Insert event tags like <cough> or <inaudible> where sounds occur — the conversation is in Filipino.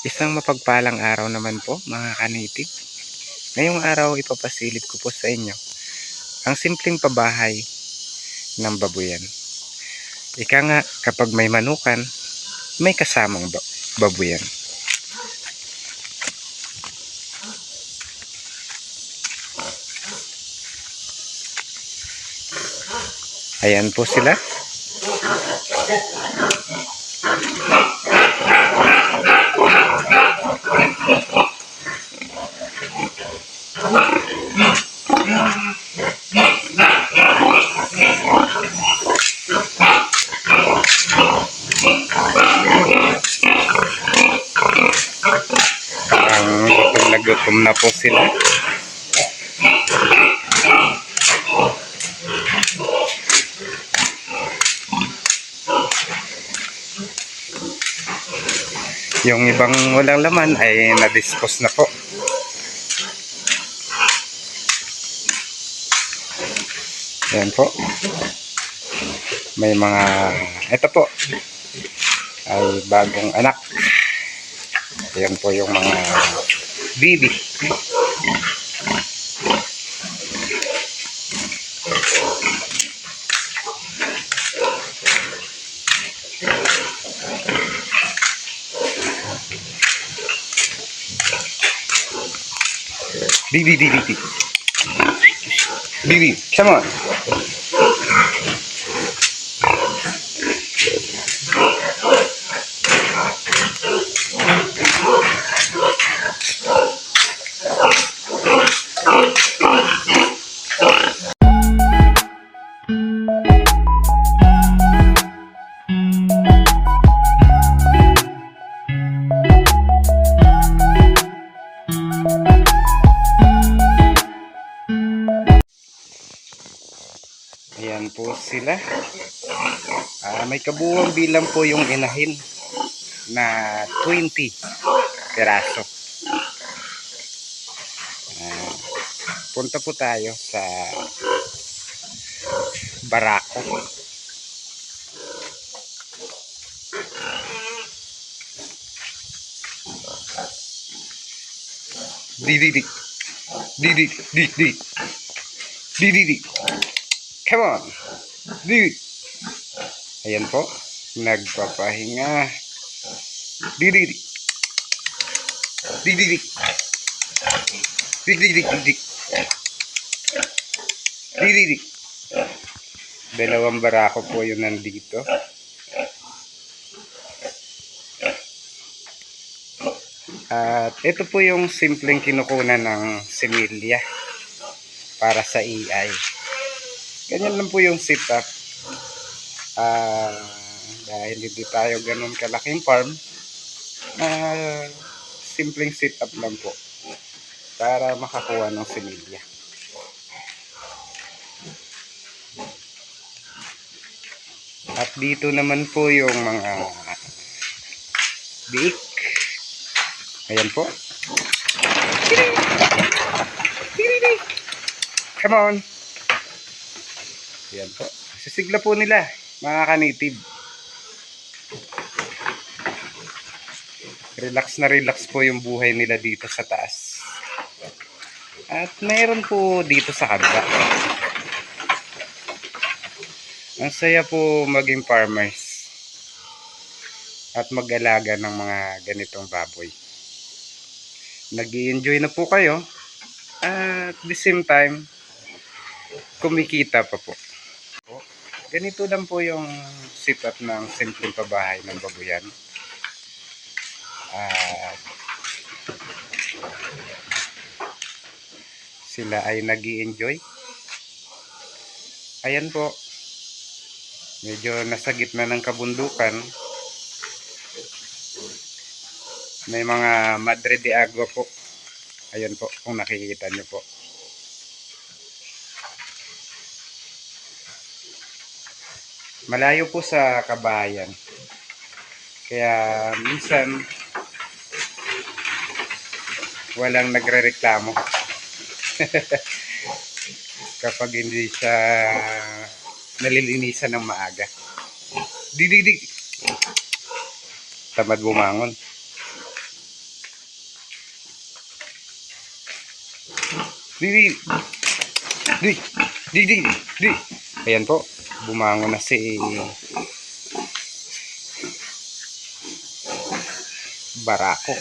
Isang mapagpalang araw naman po mga kanitig. Ngayong araw ipapasilip ko po sa inyo ang simpleng pabahay ng babuyan. Ika nga kapag may manukan, may kasamang ba- babuyan. Ayan po sila. Gutom na po sila. Yung ibang walang laman ay na-dispose na po. Yan po. May mga, ito po, ay bagong anak. Yan po yung mga bibi. Bibi, bibi, bibi. Bibi, come on. Ayan po sila. Ah, may kabuwang bilang po yung inahin na 20 peraso. Ah, punta po tayo sa barako. Di di di. Di Come on. Dude. Ayan po. Nagpapahinga. Didi. Didi. Didi. Didi. Didi. Dalawang barako po yun nandito. At ito po yung simpleng kinukunan ng similya para sa EI. Ganyan lang po yung setup. Ah, dahil hindi tayo ganun kalaking farm, ah, simpleng setup lang po para makakuha ng similya. At dito naman po yung mga biik. Ayan po. Come on. Yan po. Sisigla po nila, mga ka-native. Relax na relax po yung buhay nila dito sa taas. At mayroon po dito sa kabila. Ang saya po maging farmers. At mag-alaga ng mga ganitong baboy. nag enjoy na po kayo. At the same time, kumikita pa po ganito lang po yung setup ng simpleng pabahay ng babuyan. At sila ay nag enjoy Ayan po. Medyo nasa gitna ng kabundukan. May mga Madre de Agua po. Ayan po, kung nakikita nyo po. Malayo po sa kabayan. Kaya minsan walang nagrereklamo. <laughs> Kapag hindi siya nalilinisan ng maaga. Dididig. Tamad bumangon. Didi. Di. Didi. Di. Ayan po bumangon na si Barako.